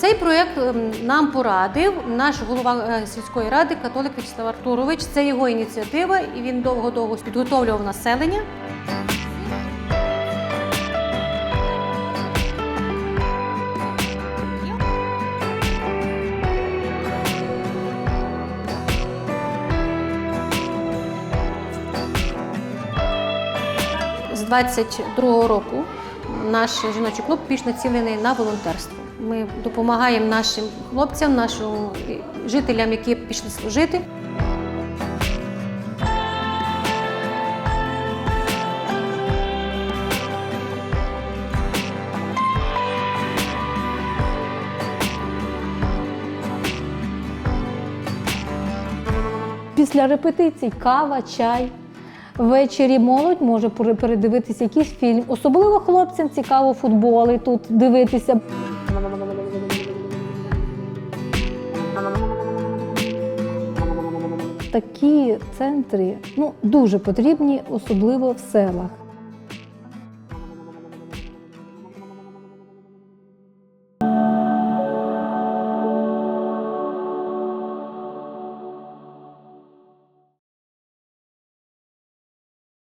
Цей проєкт ем, нам порадив наш голова е, сільської ради католик Вячеслав Артурович. Це його ініціатива, і він довго-довго підготовлював населення. З 22-го року наш жіночий клуб більш націлений на волонтерство. Ми допомагаємо нашим хлопцям, нашим жителям, які пішли служити. Після репетицій кава, чай. Ввечері молодь може пере- передивитися якийсь фільм. Особливо хлопцям цікаво футболи тут дивитися. Такі центри ну, дуже потрібні, особливо в селах.